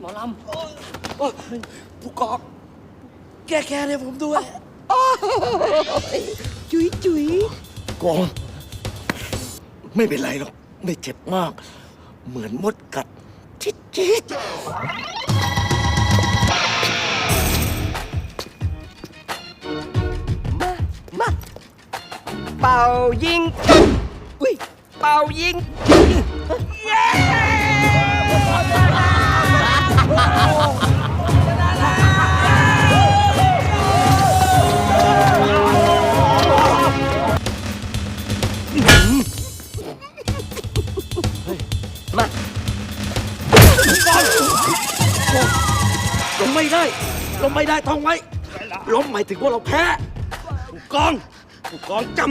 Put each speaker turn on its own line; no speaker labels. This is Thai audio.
หมอลำผู้กองแก้แค้นให้ผมด้วย
ยจุ๋ยจุ๋ย
กอง ไม่เป็นไรหรอก ไม่เจ็บมาก เหมือนมดกัด จิ๊ดจิ๊ดมามา
เป่ายิง อุ้ย เป่ายิง
ลงไม่ได้ ลงไม่ได้ท่องไว้ ล้มหมายถึงว่าเราแพ้ผู้กองผู้กองจำ